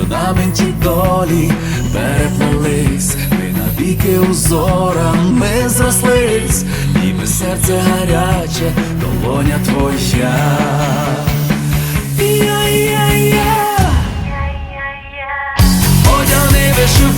орнаменті долі переплелись, ми навіки узорами зрослись, ніби серце гаряче, долоня твоя. Одяни вишиванку,